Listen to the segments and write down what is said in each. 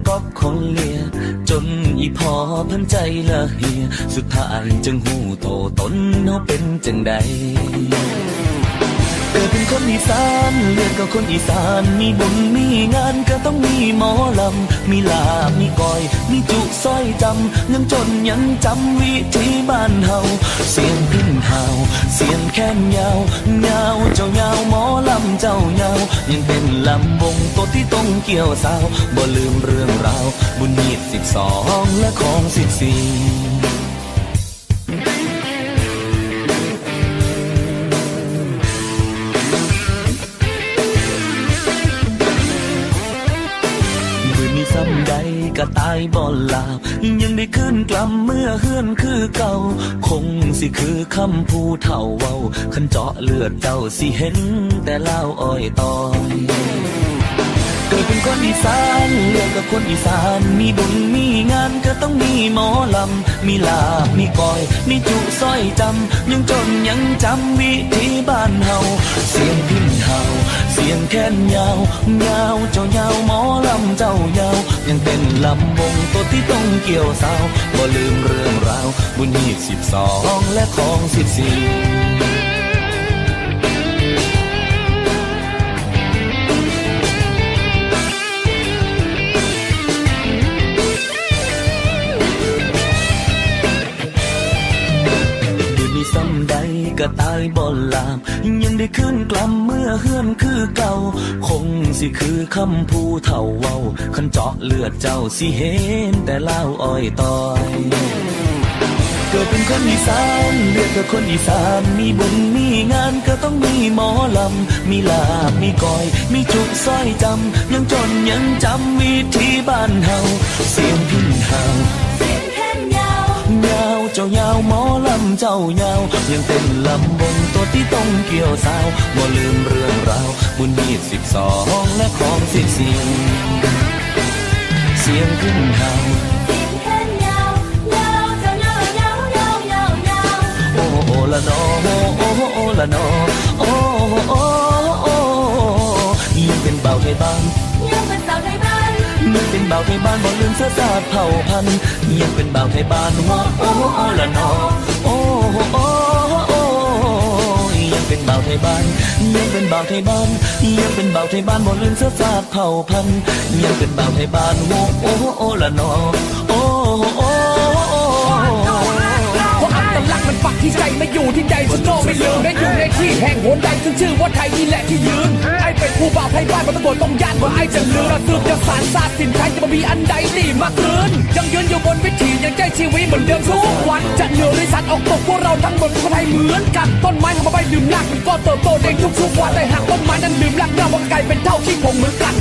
นั่งก็ก๊อบคนเลีย จนอีพอพันใจละเฮีย สุดท้ายจึงหูโตตนเขาเป็นจังใด เกิดเป็นคนอีสานเลือดก็คนอีสาน มีบุญมีงานก็ต้องมีหมอลำ มีลาบมีก้อย มีจุสร้อยจำยังจนยังจำวิธีบ้านเฮาเสียงพึ่งเฮาเสียงแค้นยาวยาวเจ้ายาวหมอลำเจ้ายาวยังเป็นลำวงตัวที่ต้องเกี่ยวสาวบ่ลืมเรื่องราวบุญยีบสิบสองและของสิบสี่ายบ่หลาบยังได้ขึ้นกลับเมื่อเฮือนคือเก่า คงสิคือคำผู้เฒ่าเว้าขันเจาะเลือดเจ้าสิเห็น แต่เล่าอ้อยตอยเกิดเป็นคนอีสานเลือกกับคนอีสาน มีบุญมีงานก็ต้องมีหมอลำ มีลาบมีก้อย มีจุสร้อยจำ ยังจนยังจำวิธีบ้านเฮา เสียงพินเฮา สียงแค้นยาวยาวเจ้ายาวหมอลำเจ้ายาว ยังเป็นลำวงตัวที่ต้องเกี่ยวสาวบ่ลืมเรื่องราว บุญยี่สิบสองและของสิบสี่ ก็ตายบ่ลาม ยังได้ขึ้นกลับเมื่อเฮือนคือเก่า คงสิคือคำผู้เฒ่าเว้าคันเจาะเลือดเจ้าสิเห็นแต่เล่าอ้อยตอยเกิดเป็นคนอีสานเลือดกับคนอีสานมีบุญมีงานก็ต้องมีหมอลำ มีลาบมีก้อย มีจุกสร้อยจำ ยังจนยังจำวิธีบ้านเฮาเสียงพิ้นเฮา เจ้ายาวหมอลำเจ้ายาว ยังเป็นลำบนตัวที่ต้องเกี่ยวสาวบ่ลืมเรื่องราวบุญมีสิบสองและของสิบสี่เสียงขึ้นเฮางยาวเจ้ายาวยาวยาวยาวยาวโอ้โอละนอโอ้โอโอละนอโอ้โอโอ้ยังเป็นเบาไทยบ้านยัง เป็นบ่าวไทยบ้านบ่ลืมเสื้อสาดเผ่าพันธุ์ยังเป็นบ่าวไทยบ้านโอ้โอ้ละนอโอ้โอโอ้ยังเป็นบ่าวไทยบ้านยังเป็นบ่าวไทยบ้านยังเป็นบ่าวไทยบ้านบ่ลืมเสื้อสาดเผ่าพันธุ์ยังเป็นบ่าวไทยบ้านโอ้โอ้ละนอโอ้โอ ที่ใจไม่อยู่ที่ใจฉันโนไม่ลืมและอยู่ในที่แห่งหนใดซึ่งชื่อว่าไทยนี่แหละที่ยืนไอ้เป็นผู้บ่าวไทยบ้านมันตำรวจต้องย่านว่าไอ้จะลืมเราสืบจะสารศาสินไทยจะมามีอันใดตีมาคืนยังยืนอยู่บนวิถียังใจชีวิตเหมือนเดิมทุกวันจะเหนือหรือสัตว์ออกตกพวกเราทั้งหมดคนไทยเหมือนกันต้นไม้ของมาใบดื่มรากมันก็เติบโตเด้งทุกๆวันแต่หากต้นไม้นั้นดื่มรากเน่ามันกลายเป็นเท่าที่คงเหมือนกัน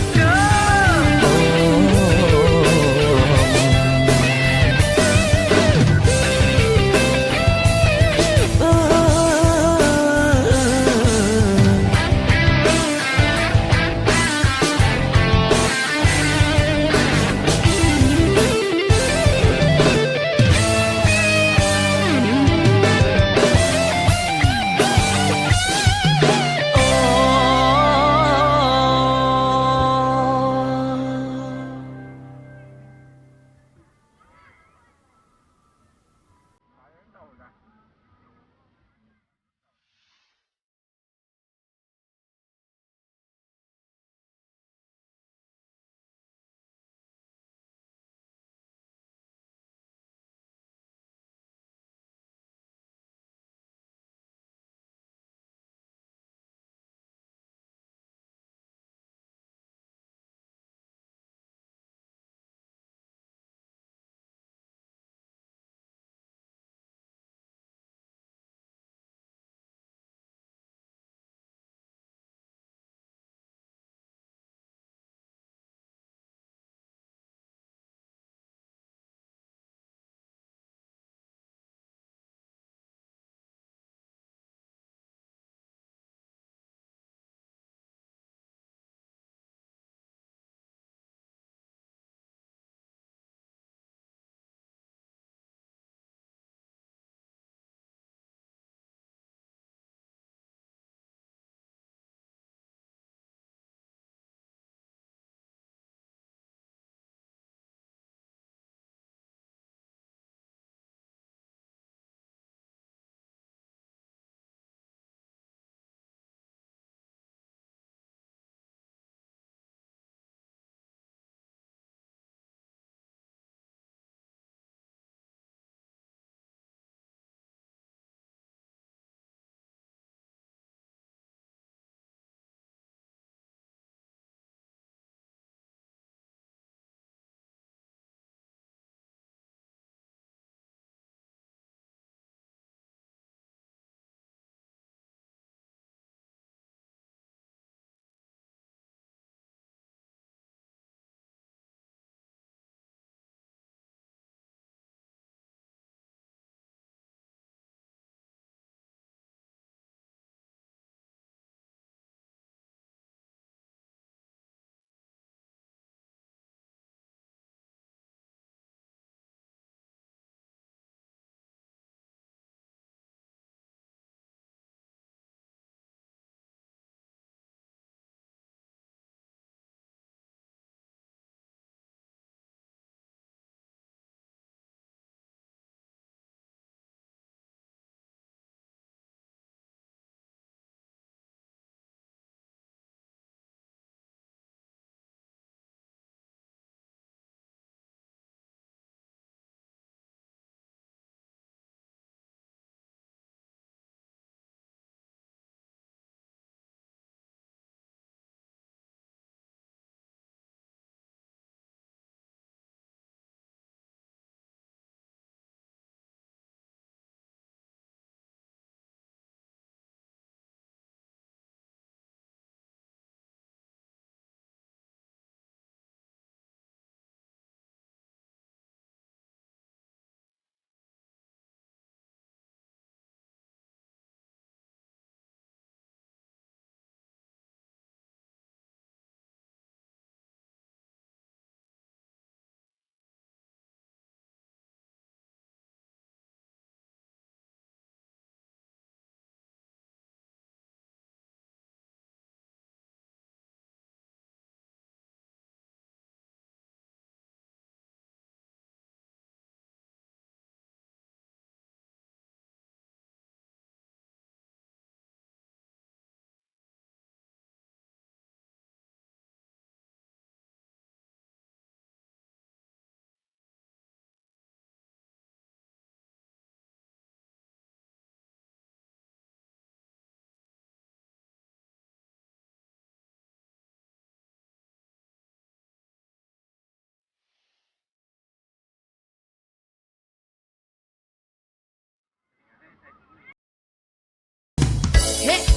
え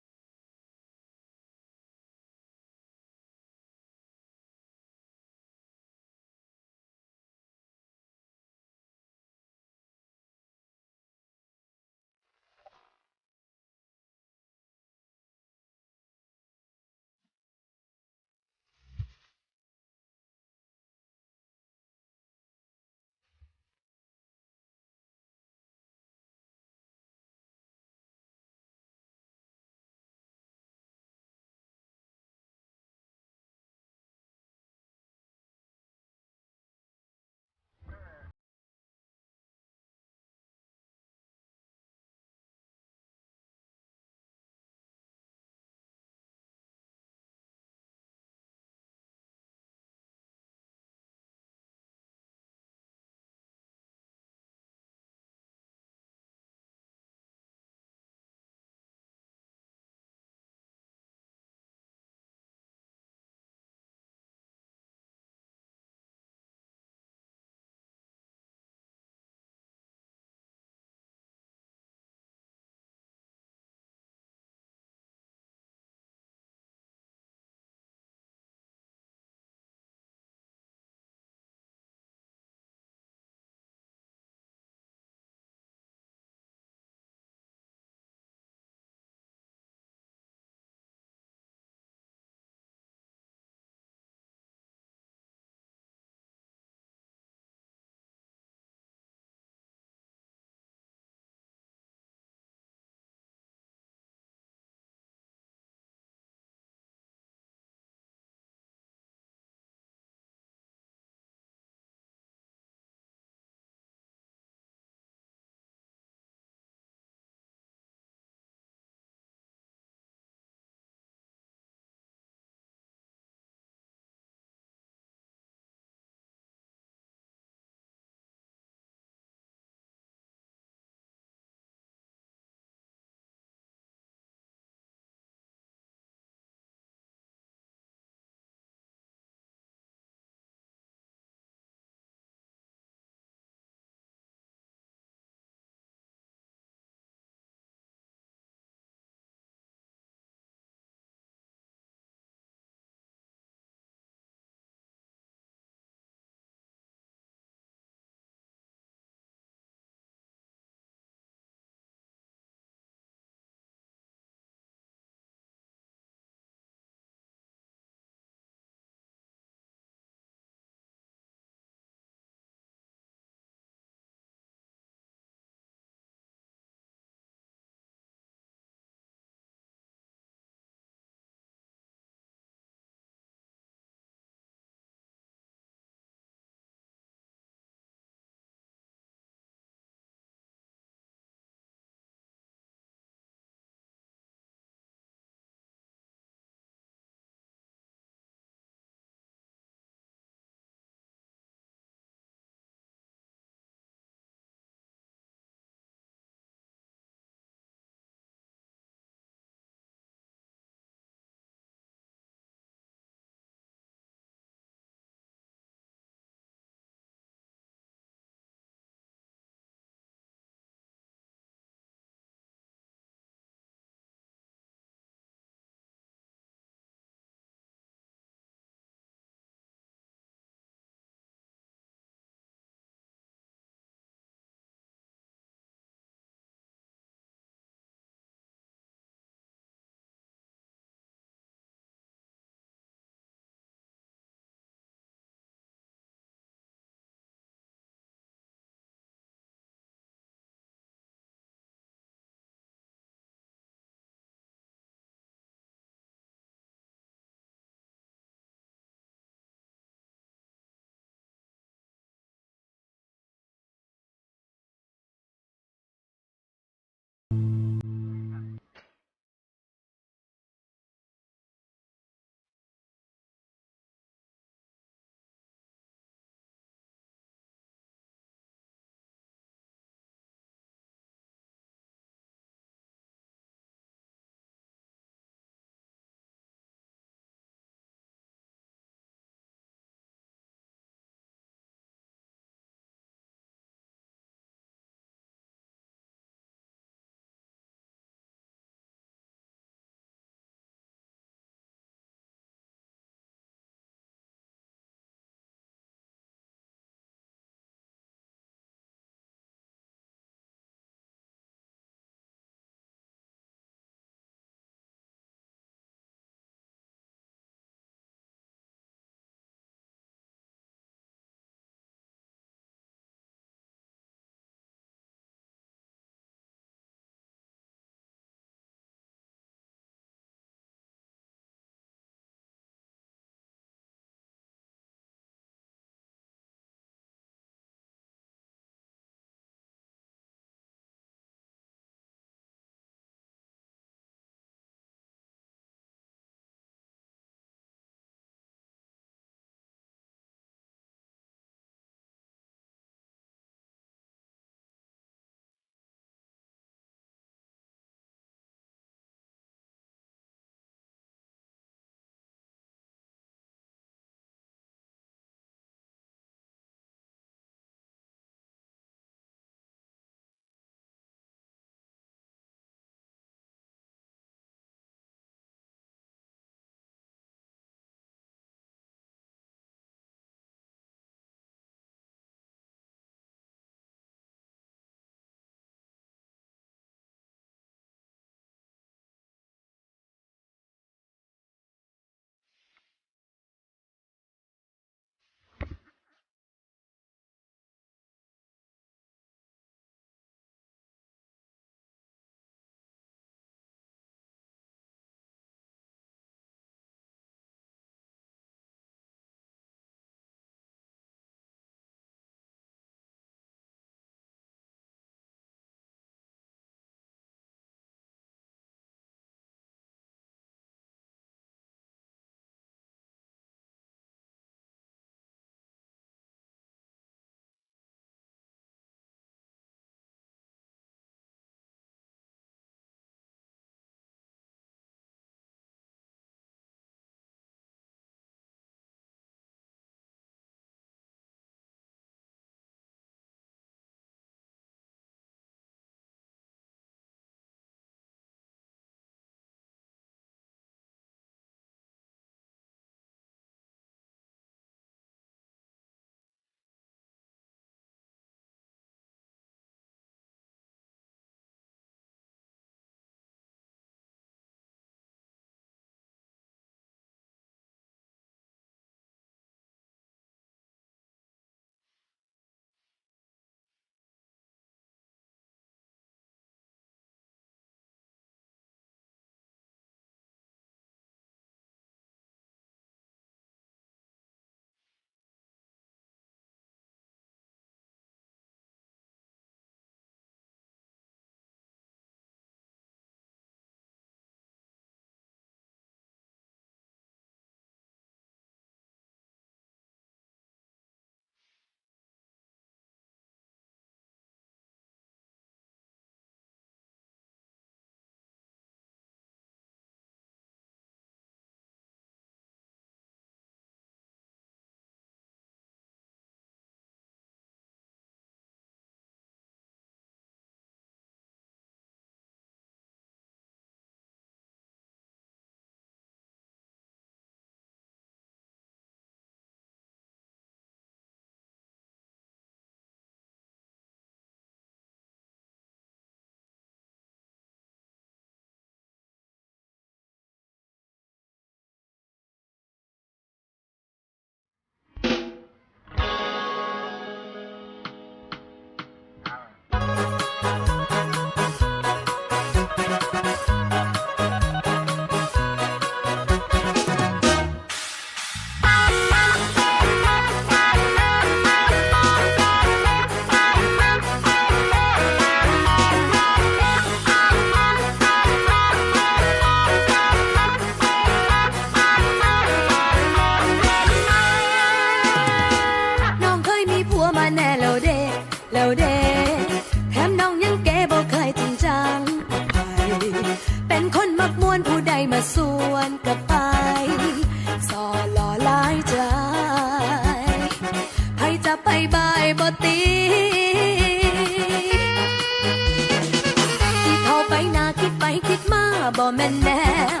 บ่แม่นแนว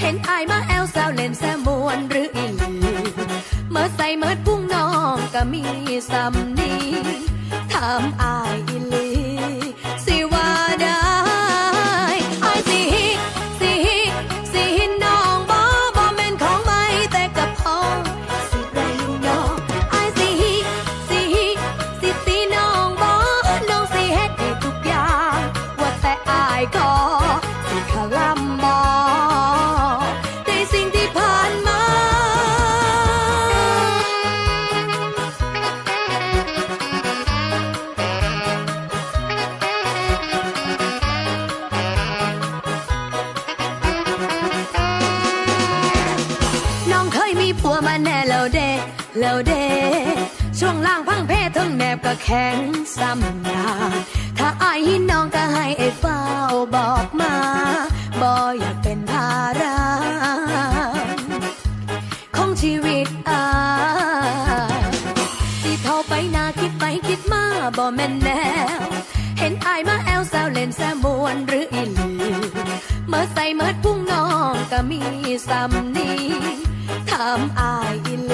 เห็นอายมาแอลแซวเล่นแซมวนหรืออีหลีเมื่อใส่เมื่อพุ่งน้องก็มีสำนีถามอา แล้วเดช่วงล่างพังเพทั้งแนบก็แข็งซ้ำยาถ้าอายหินน้องก็ให้ไอ้เฝ้าบอกมาบ่อยากเป็นภาระของชีวิตอายที่เท่าไปนาคิดไปคิดมาบ่แม่นแนวเห็นอายมาแอลแซวเล่นแซวมวนหรืออีหลีเมื่อใส่เมื่อพุ่งน้องก็มีสำนีถามอายอีหลี